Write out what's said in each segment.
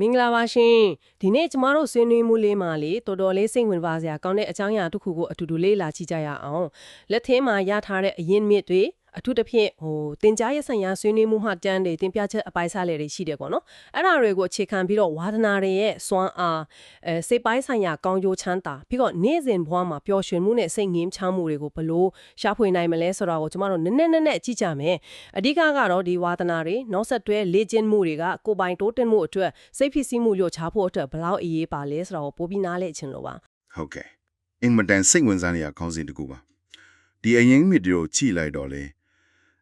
မင်္ဂလာပါရှင်ဒီနေ့ကျမတို့ဆွေးနွေးမှုလေးမှာလေတော်တော်လေးစိတ်ဝင်ပါစရာကောင်းတဲ့အကြောင်းအရာတစ်ခုကိုအတူတူလေးလာကြည့်ကြရအောင်လက်သင်းမှာရထားတဲ့အရင်မြစ်တွေ အထူးသဖြင့်ဟိုတင်ကြားရဲ့ဆိုင်ရာဆွေးနွေးမှုမှတန်းတွေတင်ပြချက်အပိုင်စားလေတွေရှိတယ်ပေါ့နော်အဲ့ဒါတွေကိုအခြေခံပြီးတော့ဝါသနာတွေရဲ့စွမ်းအားအဲစိတ်ပိုင်းဆိုင်ရာကောင်းကျိုးချမ်းသာပြီးတော့နေ့စဉ်ဘဝမှာပျော်ရွှင်မှုနဲ့စိတ်ငြိမ်းချမ်းမှုတွေကိုဘလို့ရှာဖွေနိုင်မလဲဆိုတော့ကိုကျမတို့နည်းနည်းနည်းနည်းကြည့်ကြမယ်အဓိကကတော့ဒီဝါသနာတွေနောက်ဆက်တွဲလေ့ကျင့်မှုတွေကကိုယ်ပိုင်တိုးတက်မှုအတွက်စိတ်ဖြစ်စီးမှုလျော့ချဖို့အတွက်ဘလောက်အရေးပါလဲဆိုတော့ပိုပြီးနားလည်ချင်လို့ပါဟုတ်ကဲ့အင်မတန်စိတ်ဝင်စားနေရခေါင်းစဉ်တစ်ခုပါဒီအရင်မြစ်တွေကိုကြည့်လိုက်တော့လေ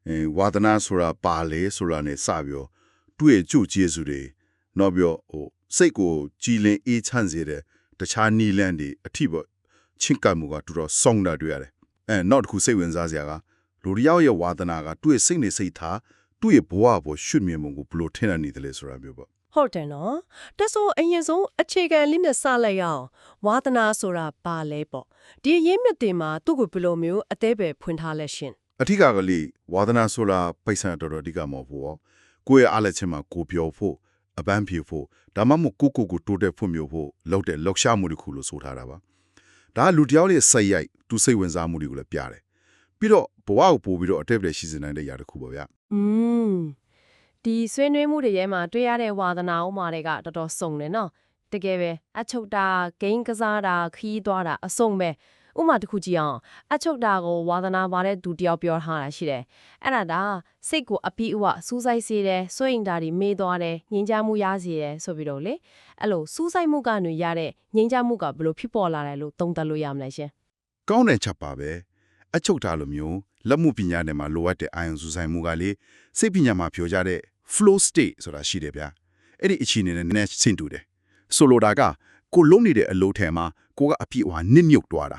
အဲဝါဒနာဆိုတာပါလေဆိုတာနဲ့စပြီးတော့တွေ့ကြုတ်ကျေးဇူးတွေနောက်ပြီးတော့ဟိုစိတ်ကိုကြည်လင်အေးချမ်းစေတဲ့တခြားနီလန်းတွေအထိပေါ့ချင့်ကပ်မှုကတော်တော်စောင့်တာတွေ့ရတယ်အဲနောက်တစ်ခုစိတ်ဝင်စားစရာကလူတစ်ယောက်ရဲ့ဝါဒနာကတွေ့စိတ်နေစိတ်ထားတွေ့ရဲ့ဘဝပေါ်ရှုမြင်မှုကိုဘယ်လိုထင်ရနေတယ်လဲဆိုတာမျိုးပေါ့ဟုတ်တယ်နော်တက်ဆိုအရင်ဆုံးအခြေခံလေးနဲ့စလိုက်ရအောင်ဝါသနာဆိုတာပါလဲပေါ့ဒီရင်းမြစ်တင်မှာသူ့ကိုဘယ်လိုမျိုးအသေးပဲဖွင့်ထားလဲရှင် အထီးကကလေးဝါဒနာဆိုတာပိတ်ဆံတော်တော်အဓိကမဟုတ်ဘူး။ကိုယ့်ရဲ့အားလက်ချက်မှာကိုပြောဖို့အပန်းဖြေဖို့ဒါမှမဟုတ်ကိုကိုကိုတိုးတက်ဖို့မျိုးဖို့လောက်တဲ့လောက်ရှာမှုတစ်ခုလို့ဆိုထားတာပါ။ဒါကလူတစ်ယောက်ရဲ့စိတ်ရိုက်သူစိတ်ဝင်စားမှုတွေကိုလည်းပြတယ်။ပြီးတော့ဘဝကိုပို့ပြီးတော့အတက်ပြည့်ရှိစနိုင်တဲ့ຢာတစ်ခုပါဗျာ อืมဒီဆွေးနွေးမှုတွေရဲမှာတွေ့ရတဲ့ဝါသနာဥမာတွေကတော်တော်စုံတယ်နော်တကယ်ပဲအချုပ်တာဂိမ်းကစားတာခီးသွားတာအစုံပဲ ဥမာတစ်ခုကြည့်အောင်အချုပ်တာကိုဝါသနာပါတဲ့သူတယောက်ပြောထားတာရှိတယ်အဲ့ဒါဒါစိတ်ကိုအပိအဝစူးစိုက်စေတယ်စွန့်ရင်တာတွေမေးသွားတယ်ငြင်းချမှုရစေတယ်ဆိုပြီးတော့လေအဲ့လိုစူးစိုက်မှုကနေရတဲ့ငြင်းချမှုကဘယ်လိုဖြစ်ပေါ်လာတယ်လို့သုံးသပ်လို့ရမလဲရှင်။ကောင်းတဲ့ချက်ပါပဲ။အချုပ်ထားလိုမျိုးလက်မှုပညာနဲ့မှာလိုအပ်တဲ့အာယုံစူးစိုက်မှုကလေစိတ်ပညာမှာပြောကြတဲ့ flow state ဆိုတာရှိတယ်ဗျာ။အဲ့ဒီအခြေအနေနဲ့နည်းနည်းဆင်တူတယ်။ဆိုလိုတာကကိုလုံးနေတဲ့အလုပ်ထဲမှာကိုကအပြည့်အဝနစ်မြုပ်သွားတာ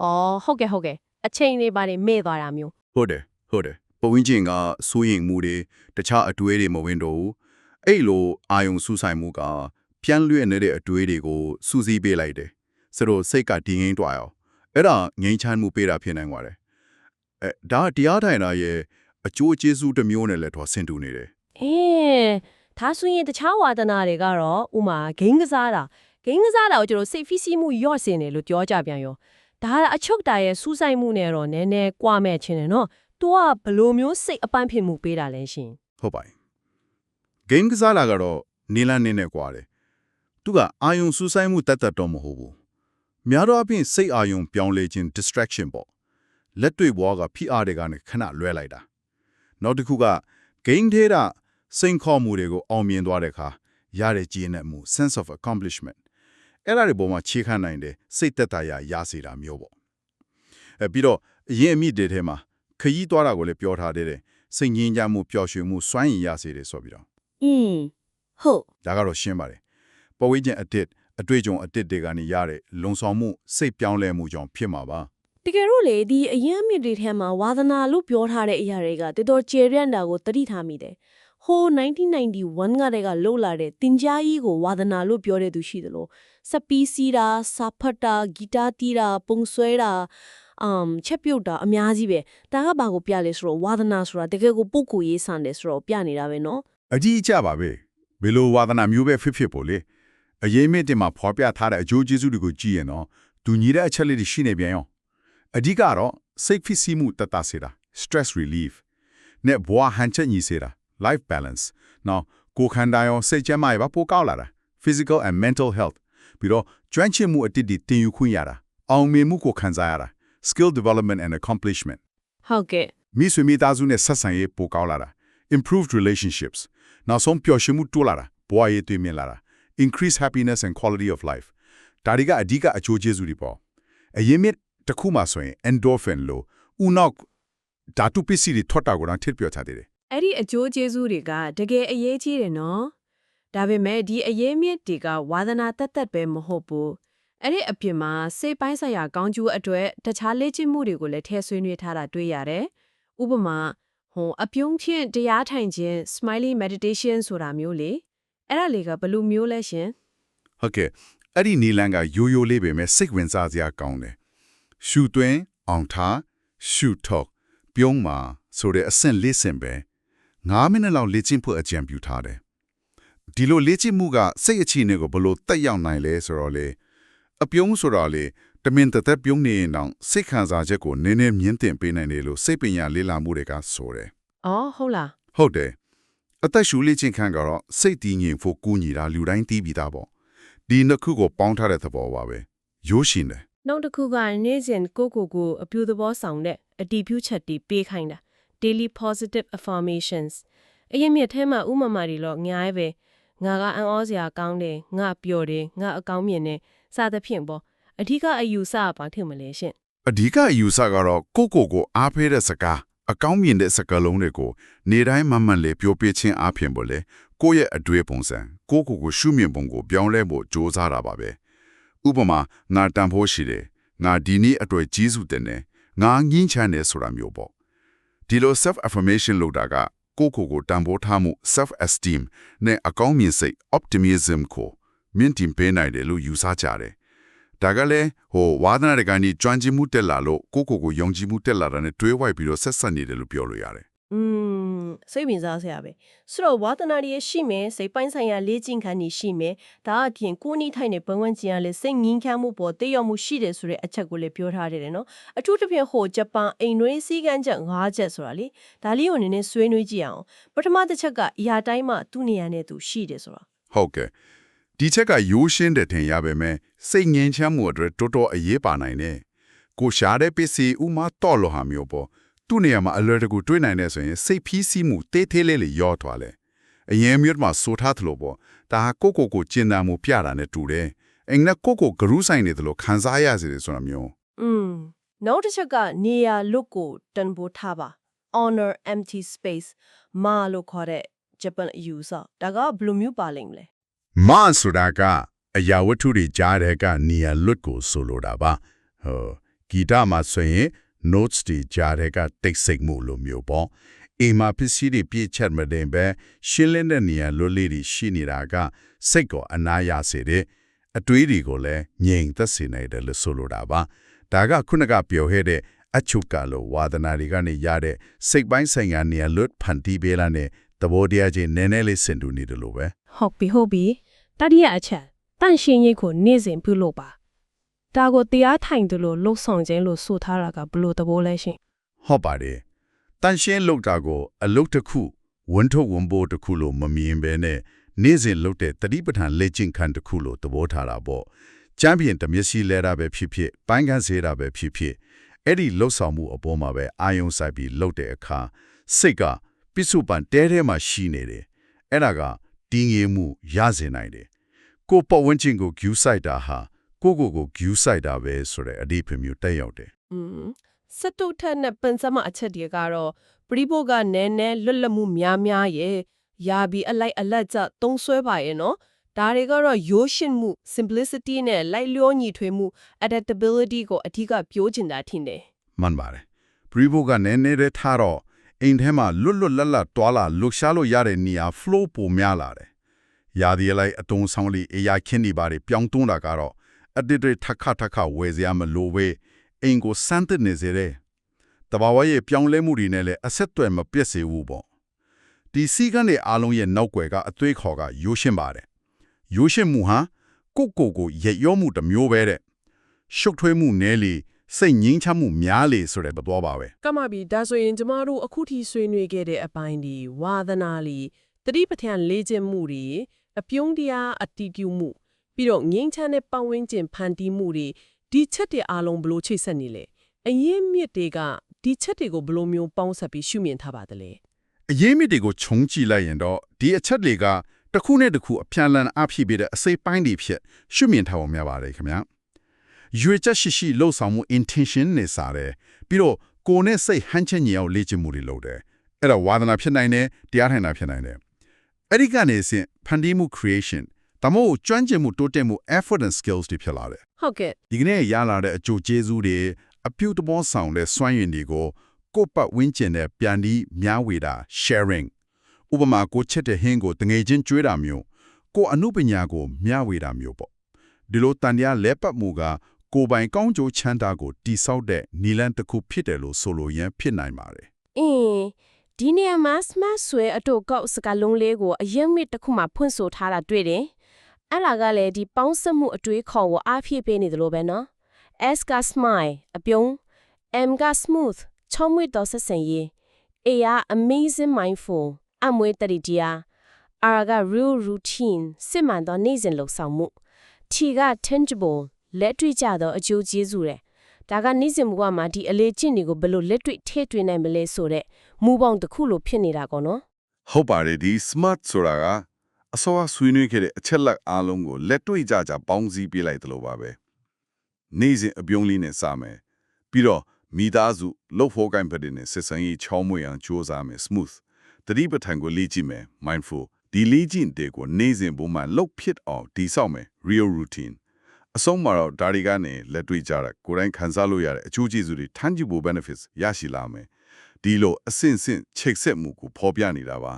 အော်ဟုတ်ကဲ့ဟုတ်ကဲ့အချိန်လေးပါနေမေ့သွားတာမျိုးဟုတ်တယ်ဟုတ်တယ်ပဝင်းချင်းကစိုးရင်မှုတွေတခြားအတွေးတွေမဝင်တော့ဘူးအဲ့လိုအာယုံစူးဆိုင်မှုကပြန်လွင့်နေတဲ့အတွေးတွေကိုစူးစီးပေးလိုက်တယ်ဆိုတော့စိတ်ကဒီငိမ့်တွားအောင်အဲ့ဒါငိမ့်ချမ်းမှုပေးတာဖြစ်နိုင်ပါတယ်အဲဒါတရားထိုင်တာရဲ့အကျိုးကျေးဇူးတစ်မျိုးနဲ့လည်းတော့ဆင်တူနေတယ်အေးဒါဆိုရင်တခြားဝါသနာတွေကတော့ဥမာဂိမ်းကစားတာဂိမ်းကစားတာကိုကျွန်တော်စိတ်ဖိစီးမှုညော့စင်တယ်လို့ပြောကြပြန်ရော ဒါကအချုပ်တာရဲ့စူးစိုက်မှုနဲ့တော့နည်းနည်းကွာမဲ့ချင်းတယ်နော်။ तू ကဘယ်လိုမျိုးစိတ်အပန်းဖြစ်မှုပေးတာလဲရှင်ဟုတ်ပါ game ကစားလာကတော့နေလန်းနေနဲ့ကွာတယ်သူကအာယုံစူးဆိုင်မှုတတ်တတ်တော့မဟုတ်ဘူးများတော့အပြင်စိတ်အာယုံပြောင်းလဲခြင်း distraction ပေါ့လက်တွေ့ဘွားကဖိအားတွေကနေခဏလွဲလိုက်တာနောက်တစ်ခုက game ထဲကစိန်ခေါ်မှုတွေကိုအောင်မြင်သွားတဲ့အခါရတဲ့ကြည်နက်မှု sense of accomplishment အဲ့ဒါတွေပေါ်မှာခြေခံနိုင်တယ်စိတ်သက်သာရာရစေတာမျိုးပေါ့အဲပြီးတော့အရင်အမိတွေထဲမှာခရီးသွားတာကိုလည်းပြောထားတဲ့စိတ်ငြင်းကြမှုပျော်ရွှင်မှုစွမ်းရည်ရစေတယ်ဆိုပြီးတော့။อืมဟုတ်ဒါကတော့ရှင်းပါတယ်ပဝေးခြင်းအတစ်အတွေ့အကြုံအတစ်တွေကနေရတဲ့လုံဆောင်မှုစိတ်ပြောင်းလဲမှုကြောင့်ဖြစ်မှာပါတကယ်လို့လေဒီအရင်အမြစ်တွေထဲမှာဝါသနာလို့ပြောထားတဲ့အရာတွေကတော်တော်ကျေပြန့်တာကိုသတိထားမိတယ်။ ဟို1991ကတည်းကလှုပ်လာတဲ့တင် जा ကြီးကိုဝါသနာလို့ပြောတဲ့သူရှိသလိုစပီးစီးတာစာဖတ်တာဂီတာတီးတာပုံဆွဲတာအမ်ချက်ပြုတ်တာအများကြီးပဲဒါကဘာကိုပြလဲဆိုတော့ဝါသနာဆိုတာတကယ်ကိုပုတ်ကိုရေးဆန်တယ်ဆိုတော့ပြနေတာပဲနော်အကြီးအကျပါပဲဘယ်လိုဝါသနာမျိုးပဲဖြစ်ဖြစ်ပေါ့လေအရေးမြင့်တင်မှာဖော်ပြထားတဲ့အကျိုးကျေးဇူးတွေကိုကြည့်ရင်တော့ဒူညီတဲ့အချက်လေးတွေရှိနေပြန်ရောအဓိကတော့စိတ်ဖြစ်စီမှုတတ်တာစေတာ stress relief နဲ့ဘဝဟန်ချက်ညီစေတာ life balance နောက်ကိုယ်ခန္ဓာရောစိတ်ကျန်းမာရေးပါပိုကောက်လာတာ physical and mental health ပြီးတော့ကျွမ်းကျင်မှုအတိတ်တွေတင်ယူခွင့်ရတာအောင်မြင်မှုကိုခံစားရတာ skill development and accomplishment ဟုတ်ကဲ့မိဆွေမိသားစုနဲ့ဆက်ဆံရေးပိုကောင်းလာတာ improved relationships နောက်ဆုံးပျော်ရွှင်မှုတိုးလာတာဘဝရေးတွေ့မြင်လာတာ increase happiness and quality of life ဒါတွေကအဓိကအကျိုးကျေးဇူးတွေပေါ့အရင်မြစ်တစ်ခုမှဆိုရင် endorphin လို့ဦးနောက်ဓာတုပစ္စည်းတွေထွက်တာကိုတော့ထစ်ပြောချသေးတယ် အဲ့ဒီအကျိုးကျေးဇူးတွေကတကယ်အရေးကြီးတယ်နော်ဒါပေမဲ့ဒီအရေးမြစ်တွေကဝါသနာတက်တက်ပဲမဟုတ်ဘူးအဲ့ဒီအပြင်မှာစိတ်ပိုင်းဆိုင်ရာကောင်းကျိုးအတွက်တခြားလေ့ကျင့်မှုတွေကိုလည်းထည့်ဆွေးနွေးထားတာတွေ့ရတယ်ဥပမာဟိုအပြုံးဖြင့်တရားထိုင်ခြင်း smiley meditation ဆိုတာမျိုးလေအဲ့ဒါလေးကဘယ်လိုမျိုးလဲရှင်ဟုတ်ကဲ့အဲ့ဒီနီလန်ကရိုးရိုးလေးပဲမဲ့စိတ်ဝင်စားစရာကောင်းတယ်ရှူသွင်းအောင်ထားရှူထုတ်ပြုံးမှာဆိုတဲ့အဆင့်လေးဆင့်ပဲ 9မိနစ်လောက်လေ့ကျင့်ဖို့အကြံပြုထားတယ်ဒီလိုလေ့ကျင့်မှုကစိတ်အခြေအနေကိုဘယ်လိုတက်ရောက်နိုင်လဲဆိုတော့လေအပြုံးဆိုတော့လေတမင်တသက်ပြုံးနေရင်တောင်စိတ်ခံစားချက်ကိုနည်းနည်းမြင့်တင်ပေးနိုင်တယ်လို့စိတ်ပညာလေ့လာမှုတွေကဆိုတယ်။အော်ဟုတ်လားဟုတ်တယ်အသက်ရှူလေ့ကျင့်ခန်းကတော့စိတ်တည်ငြိမ်ဖို့ကူညီတာလူတိုင်းသိပြီးသားပေါ့ဒီနှစ်ခုကိုပေါင်းထားတဲ့သဘောပါပဲရိုးရှင်တယ်။နောက်တစ်ခုကနေ့စဉ်ကိုကိုကိုအပြူသဘောဆောင်တဲ့အတီးဖြူချက်တီပေးခိုင်းတာ daily positive affirmations အရင်မြစ်ထဲမှာဥမာမာတွေတော့ငားပဲငါကအံ့ဩစရာကောင်းတယ်ငါပျော်တယ်ငါအကောင်းမြင်တယ်စသဖြင့်ပေါ့အထူးကအယူဆပါထင်မလဲရှင်အဓိကအယူဆကတော့ကိုယ့်ကိုယ်ကိုအားပေးတဲ့စကားအကောင်းမြင်တဲ့စကားလုံးတွေကိုနေတိုင်းမမှန်လေပြောပြချင်းအားဖြင့်ပေါ့လေကိုယ့်ရဲ့အတွေ့ပုံစံကိုယ့်ကိုယ်ကိုရှုမြင်ပုံကိုပြောင်းလဲဖို့ကြိုးစားတာပါပဲဥပမာငါတန်ဖိုးရှိတယ်ငါဒီနေ့အတွေ့ကြီးစုတင်တယ်ငါငင်းချမ်းတယ်ဆိုတာမျိုးပေါ့ ဒီလို self affirmation လုပ်တာကကိုယ့်ကိုယ်ကိုတန်ဖိုးထားမှု self esteem နဲ့အကောင်းမြင်စိတ် optimism ကိုမြင့်တင်ပေးနိုင်တယ်လို့ယူဆကြတယ်ဒါကလည်းဟိုဝါသနာတကနေကျွမ်းကျင်မှုတက်လာလို့ကိုယ့်ကိုယ်ကိုယုံကြည်မှုတက်လာတာနဲ့တွဲဝိုက်ပြီးတော့ဆက်ဆက်နေတယ်လို့ပြောလို့ရတယ်อืม စိတ်ဝင်စားစရာပဲဆိုတော့ဝါသနာတွေရှိမယ်စိတ်ပိုင်းဆိုင်ရာလေ့ကျင့်ခန်းတွေရှိမယ်ဒါအပြင်ကိုနီးထိုင်တဲ့ဘဝဝင်ကျင်ရလဲစိတ်ငင်းချမ်းမှုပေါ်တည်ရောက်မှုရှိတယ်ဆိုတဲ့အချက်ကိုလည်းပြောထားတယ်နော်အထူးသဖြင့်ဟိုဂျပန်အိမ်တွင်းစည်းကမ်းချက်၅ချက်ဆိုတာလေဒါလေးကိုနည်းနည်းဆွေးနွေးကြည့်အောင်ပထမတစ်ချက်ကအရာတိုင်းမှာသူ့နေရာနဲ့သူရှိတယ်ဆိုတာ။ဟုတ်ကဲ့ဒီချက်ကရိုးရှင်းတဲ့ထင်ရပါမယ်စိတ်ငြင်းချမ်းမှုအတွက်တော်တော်အရေးပါနိုင်တယ်။ကိုရှားတဲ့ပစ္စည်းဥမာတော့လို့ဟာမျိုးပေါ့ သူ့နေရာမှာအလွယ်တကူတွေးနိုင်နေဆိုရင်စိတ်ဖီးစီးမှုတေးသေးလေးလေးရောသွားလေ။အရင်မြို့မှာဆိုထားသလိုပေါ့ဒါဟာကိုယ့်ကိုယ်ကိုကျင်နာမှုပြတာနဲ့တူတယ်။အင်္ဂလိပ်ကိုယ့်ကိုယ်ဂရုဆိုင်နေတယ်လို့ခံစားရစေတယ်ဆိုတာမျိုးอืมနောက်တစ်ချက်ကနေရာလွတ်ကိုတန်ဖိုးထားပါ honor empty space မာလို့ခေါ်တဲ့ဂျပန်အယူဆဒါကဘယ်လိုမျိုးပါလိမ့်မလဲမဆိုတာကအရာဝတ္ထုတွေကြားတဲ့ကနေရာလွတ်ကိုဆိုလိုတာပါဟောဂီတမှာဆိုရင် notes တွေကြားတဲ့ကတိတ်ဆိတ်မှုလိုမျိုးပေါ့အိမ်မှာပစ္စည်းတွေပြည့်ချက်မတင်ပဲရှင်းလင်းတဲ့နေရာလွတ်လေးတွေရှိနေတာကစိတ်ကိုအနာရစေတဲ့အတွေးတွေကိုလည်းငြိမ်သက်စေနိုင်တယ်လို့ဆိုလိုတာပါဒါကခုနကပြောခဲ့တဲ့အချုပ်ကလို့ဝါဒနာတွေကနေရတဲ့စိတ်ပိုင်းဆိုင်ရာနေရာလွတ်ဖန်တီးပေးလာတဲ့သဘောတရားချင်းနည်းနည်းလေးဆင်တူနေတယ်လို့ပဲဟုတ်ပြီဟုတ်ပြီတတိယအချက်တန့်ရှင်းရေးကိုနေ့စဉ်ပြုလုပ်ပါ ဒါကိုတရားထိုင်တယ်လို့လှုပ်ဆောင်ခြင်းလို့ဆိုထားတာကဘယ်လို့သဘောလဲရှင်ဟုတ်ပါတယ်တန်ရှင်းလောက်တာကို အလုတ်တစ်ခုဝန်ထုတ်ဝန်ပိုးတစ်ခုလို့မမြင်ဘဲနဲ့နေ့စဉ်လုပ်တဲ့တတိပဋ္ဌာန်လက်ကျင့်ခန်းတစ်ခုလို့သဘောထားတာပေါ့ချမ်းပြင်တမျက်စိလဲတာပဲဖြစ်ဖြစ်ပိုင်းကန်းစေးတာပဲဖြစ်ဖြစ်အဲ့ဒီလှုပ်ဆောင်မှုအပေါ်မှာပဲအာယုံဆိုင်ပြီးလှုပ်တဲ့အခါစိတ်ကပစ္စုပန်တဲထဲမှာရှိနေတယ်အဲ့ဒါကတည်ငြိမ်မှုရစေနိုင်တယ်ကိုယ်ပတ်ဝန်းကျင်ကိုဂယူးဆိုင်တာဟာ ကိုယ့်ကိုယ်ကိုဂယူးဆိုင်တာပဲဆိုတဲ့အဓိပ္ပာယ်မျိုးတက်ရောက်တယ်อืมစတုထက်နဲ့ပင်စမအချက်တွေကတော့ပရိဘောကနည်းနည်းလွတ်လပ်မှုများများရဲ့ယာပြီးအလိုက်အလက်ကျသုံးဆွဲပါရဲ့နော်ဒါတွေကတော့ရိုးရှင်းမှု simplicity နဲ့လိုက်လျောညီထွေမှု adaptability ကိုအထူးကပြောချင်တာထင်တယ်မှန်ပါတယ်ပရိဘိုကနည်းနည်းလေးထားတော့အိမ်ထဲမှာလွတ်လွတ်လပ်လပ်တွာလာလှုပ်ရှားလို့ရတဲ့နေရာ flow ပုံများလာတယ်။ရာဒီလိုက်အတုံးဆောင်လေးအရာခင်းနေပါတယ်ပြောင်းတွန်းတာကတော့ အတစ်တွေထက်ခါထက်ခါဝယ်စရာမလိုပဲအိမ်ကိုစမ်းသစ်နေစေတယ်။တဘာဝရဲ့ပြောင်းလဲမှုတွေနဲ့လည်းအဆက်အသွယ်မပြတ်စေဘူးပေါ့။ဒီစီကန်းတွေအားလုံးရဲ့နောက်ွယ်ကအသွေးခေါ်ကရိုးရှင်းပါတယ်။ရိုးရှင်းမှုဟာကိုယ့်ကိုယ်ကိုရရောမှုတစ်မျိုးပဲတဲ့။ရှုပ်ထွေးမှုနည်းလေစိတ်ငြင်းချမှုများလေဆိုတဲ့သဘောပါပဲကမ္မပြီဒါဆိုရင်ကျမတို့အခုထိဆွေးနွေးခဲ့တဲ့အပိုင်းဒီဝါသနာလီတတိပဋ္ဌာန်လေးခြင်းမှုတွေအပြုံးတရားအတီးတူးမှု ပြီးတော့ငင်းချမ်းတဲ့ပတ်ဝန်းကျင်ဖန်တီးမှုတွေဒီချက်တွေအားလုံးဘလို့ချိတ်ဆက်နေလဲအရင်မြစ်တွေကဒီချက်တွေကိုဘလို့မျိုးပေါင်းဆက်ပြီးရှုမြင်ထားပါသလဲအရေးမြစ်တွေကိုခြုံကြည့်လိုက်ရင်တော့ဒီအချက်တွေကတစ်ခုနဲ့တစ်ခုအပြန်အလှန်အဖြစ်ပြီးတဲ့အစိပ်ပိုင်းတွေဖြစ်ရှုမြင်ထားပုံများပါတယ်ခင်ဗျာရွေချက်ရှိရှိလှုပ်ဆောင်မှု intention နဲ့စားတယ်ပြီးတော့ကိုယ်နဲ့စိတ်ဟန်ချက်ညီအောင်လေ့ကျင့်မှုတွေလုပ်တယ်အဲ့ဒါဝါသနာဖြစ်နိုင်တယ်တရားထိုင်တာဖြစ်နိုင်တယ်အဲ့ဒီကနေစင်ဖန်တီးမှု creation တမို့ကျွမ်းကျင်မှုတိုးတက်မှု effort and skills တွေဖြစ်လာတယ်ဟုတ်ကဲ့ဒီကနေ့ရလာတဲ့အကျိုးကျေးဇူးတွေအပြုသဘောဆောင်တဲ့စွမ်းရည်တွေကိုကိုယ့်ပတ်ဝန်းကျင်နဲ့ပြန်ပြီးမျှဝေတာ sharing ဥပမာကိုချစ်တဲ့ဟင်းကိုတငယ်ချင်းကျွေးတာမျိုးကိုယ်အမှုပညာကိုမျှဝေတာမျိုးပေါ့ဒီလိုတန်တရားလဲပတ်မှုကကိုယ်ပိုင်ကောင်းကျိုးချမ်းသာကိုတိဆောက်တဲ့နီလန်တစ်ခုဖြစ်တယ်လို့ဆိုလိုရန်ဖြစ်နိုင်ပါတယ်အင်းဒီနေရာမှာ smart ဆွဲအတူကောက်စကလုံးလေးကိုအရင်မြစ်တစ်ခုမှဖွင့်ဆိုထားတာတွေ့တယ်။ အဲ့လာကလည်းဒီပေါင်းစပ်မှုအတွေးခေါ်ကိုအားဖြည့်ပေးနေတယ်လို့ပဲနော်။ S က smile အပြုံး M က smooth ချောမွေ့တော်ဆက်ဆံရေး A က amazing mindful အမွေတရီတရား R က real routine စစ်မှန်သောနေ့စဉ်လှုပ်ဆောင်မှု T က tangible လက်တွေ့ကြသောအကျိုးကျေးဇူးတဲ့ဒါကနေ့စဉ်ဘဝမှာဒီအလေးကျင့်တွေကိုဘယ်လိုလက်တွေ့ထည့်သွင်းနိုင်မလဲဆိုတဲ့မူပေါင်းတစ်ခုလိုဖြစ်နေတာကောနော်ဟုတ်ပါတယ်ဒီ smart ဆိုတာက အစောအဆွေးနွေးခဲ့တဲ့အချက်လက်အားလုံးကိုလက်တွေ့ကြကြပေါင်းစည်းပေးလိုက်တယ်လို့ပါပဲနေ့စဉ်အပြုံးလေးနဲ့စမယ်ပြီးတော့မိသားစုလှုပ်ဖို့ကိုင်းပတ်တဲ့ဆက်ဆံရေးချောင်းမွေအောင်ကြိုးစားမယ် smooth တတိပဋ္ဌာန်ကိုလေ့ကြည့်မယ် mindful ဒီလေ့ကျင့်တဲ့ကိုနေ့စဉ်ပုံမှန်လှုပ်ဖြစ်အောင်ဒီဆောက်မယ် real routine အဆုံးမှာတော့ဒါတွေကနေလက်တွေ့ကြတာကိုယ်တိုင်ခံစားလို့ရတဲ့အကျိုးကျေးဇူးတွေ tangible benefits ရရှိလာမယ်ဒီလိုအဆင့်ဆင့်ချိတ်ဆက်မှုကိုဖော်ပြနေတာပါ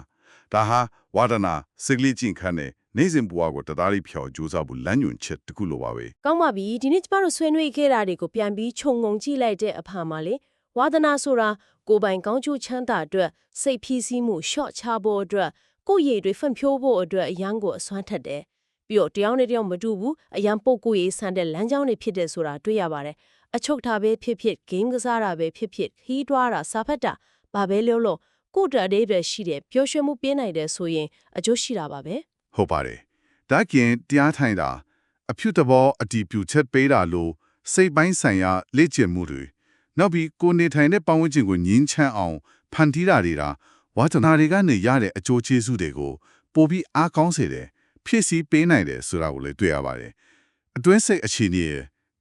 ဒါဟာဝါဒနာစိတ်လေးကျင့်ခန့်တဲ့နေ့စဉ်ဘဝကိုတသားလေးဖြော်ကြိုးစားဖို့လမ်းညွှန်ချက်တစ်ခုလိုပါပဲကောင်းပါပြီဒီနေ့ကျမတို့ဆွေးနွေးခဲ့တာတွေကိုပြန်ပြီးခြုံငုံကြည့်လိုက်တဲ့အဖာမှာလေဝါသနာဆိုတာကိုယ်ပိုင်ကောင်းကျိုးချမ်းသာအတွက်စိတ်ဖြည့်ဆည်းမှုရှော့ချဖို့အတွက်ကိုယ့်ရည်တွေဖွံ့ဖြိုးဖို့အတွက်အရန်ကိုအစွမ်းထက်တယ်ပြီးတော့တယောက်နဲ့တယောက်မတူဘူးအရန်ပုတ်ကိုယ်ရေးဆန်တဲ့လမ်းကြောင်းတွေဖြစ်တဲ့ဆိုတာတွေ့ရပါတယ်အချုပ်ထားပဲဖြစ်ဖြစ်ဂိမ်းကစားတာပဲဖြစ်ဖြစ်ခီးတွားတာစာဖတ်တာဘာပဲလို့လို့ ကိုယ့်တအသေးပဲရှိတယ်ပျော်ရွှင်မှုပြင်းနိုင်တယ်ဆိုရင်အကျိုးရှိတာပါပဲဟုတ်ပါတယ်ဒါကင်တရားထိုင်တာအဖြူတဘောအတီးပြူချက်ပေးတာလို့စိတ်ပိုင်းဆိုင်ရာလေ့ကျင့်မှုတွေနောက်ပြီးကိုယ်နေထိုင်တဲ့ပတ်ဝန်းကျင်ကိုငြင်းချမ်းအောင်ဖန်တီးတာတွေကဝါသနာတွေကနေရတဲ့အကျိုးကျေးဇူးတွေကိုပိုပြီးအားကောင်းစေတယ်ဖြစ်စီပေးနိုင်တယ်ဆိုတာကိုလည်းတွေ့ရပါတယ်အတွင်းစိတ်အခြေအနေရ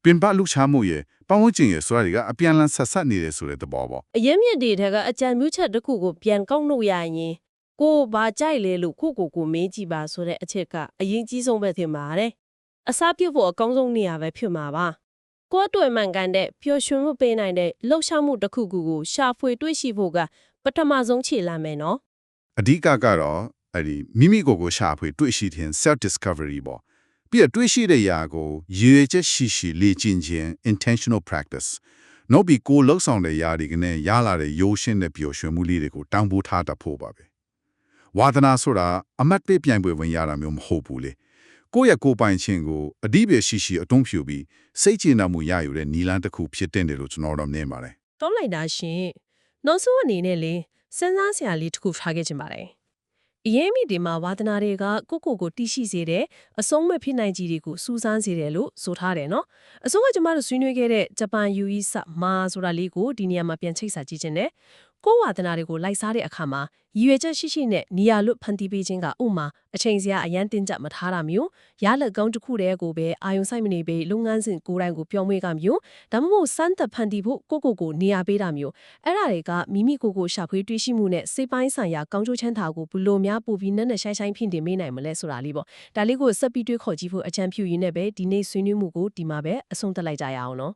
ယ်ပင်ပလူချမှုရယ်ပတ်ဝန်းကျင်ရယ်ဆိုတာတွေကအပြန်အလှန်ဆက်ဆက်နေတယ်ဆိုတဲ့သဘောပေါ့အရင်မြစ်တွေထက်ကအကြံပြုချက်တစ်ခုကိုပြန်ကောက်လို့ရရင်ကိုယ်ဘာကြိုက်လဲလို့ကိုယ့်ကိုယ်ကိုမေးကြည့်ပါဆိုတဲ့အချက်ကအရင်ကြီးဆုံးပဲထင်ပါတယ်။အစားပြုတ်ဖို့အကောင်းဆုံးနေရာပဲဖြစ်မှာပါ။ကိုယ့်အတွက်မှန်ကန်တဲ့ပျော်ရွှင်မှုပေးနိုင်တဲ့လှုပ်ရှားမှုတစ်ခုခုကိုရှာဖွေတွေ့ရှိဖို့ကပထမဆုံးခြေလှမ်းမယ်နော်အဓိကကတော့အဲ့ဒီမိမိကိုယ်ကိုရှာဖွေတွေ့ရှိတဲ့ self discovery ပေါ့ ပြီးတော့တွေ့ရှိတဲ့ຢာကိုရည်ရွယ်ချက်ရှိရှိလေ့ကျင့်ခြင်း intentional practice နောက်ပြီးကိုယ်လှုပ်ဆောင်တဲ့ຢာတွေကနေရလာတဲ့ရိုးရှင်းတဲ့ပျော်ရွှင်မှုလေးတွေကိုတောင်းပိုးထားတတ်ဖို့ပါပဲဝါသနာဆိုတာအမတ်ပေးပြိုင်ပွဲဝင်ရတာမျိုးမဟုတ်ဘူးလေကိုယ့်ရဲ့ကိုယ်ပိုင်ခြင်းကိုအဓိပ္ပာယ်ရှိရှိအတုံးဖြူပြီးစိတ်ကျေနပ်မှုရယူတဲ့နီလန်းတစ်ခုဖြစ်တဲ့တယ်လို့ကျွန်တော်တို့မြင်ပါတယ်။တောင်းလိုက်တာရှင်။နောက်ဆုံးအနေနဲ့လေစဉ်းစားစရာလေးတစ်ခုထားခဲ့ချင်ပါတယ်။ အရေးမိဒီမှာဝါသနာတွေကကိုကိုကိုတီးရှိစေတဲ့အဆုံးမဖြစ်နိုင်ကြီးတွေကိုစူးစမ်းစေတယ်လို့ဆိုထားတယ်နော်။အဆုံးကကျမတို့ဆွေးနွေးခဲ့တဲ့ဂျပန်ယူအီဆမာဆိုတာလေးကိုဒီနေရာမှာပြန်ချိတ်ဆက်ကြည့်ခြင်းနဲ့ ကိုယ်ဝါသနာတွေကိုလိုက်စားတဲ့အခါမှာရည်ရွယ်ချက်ရှိရှိနဲ့နေရာလွတ်ဖန်တီးပေးခြင်းကဥမာအချိန်စရာအရန်တင်ကြပ်မထားတာမျိုးရလက်ကောင်းတစ်ခုတည်းကိုပဲအာယုံဆိုင်မနေပေလုပ်ငန်းစဉ်ကိုယ်တိုင်ကိုပြောင်းမွေးကမျိုးဒါမှမဟုတ်စမ်းသက်ဖန်တီးဖို့ကိုကိုကိုနေရာပေးတာမျိုးအဲ့ဒါတွေကမိမိကိုယ်ကိုရှာဖွေတွေ့ရှိမှုနဲ့စိတ်ပိုင်းဆိုင်ရာကောင်းကျိုးချမ်းသာကိုဘယ်လိုများပို့ပြီးနဲ့နဲ့ရှိုင်းရှိုင်းဖြစ်တင်မေးနိုင်မလဲဆိုတာလေးပေါ့ဒါလေးကိုစက်ပြီးတွေးခေါ်ကြည့်ဖို့အချမ်းဖြူရင်းနဲ့ပဲဒီနေ့ဆွေးနွေးမှုကိုဒီမှာပဲအဆုံးသတ်လိုက်ကြရအောင်နော်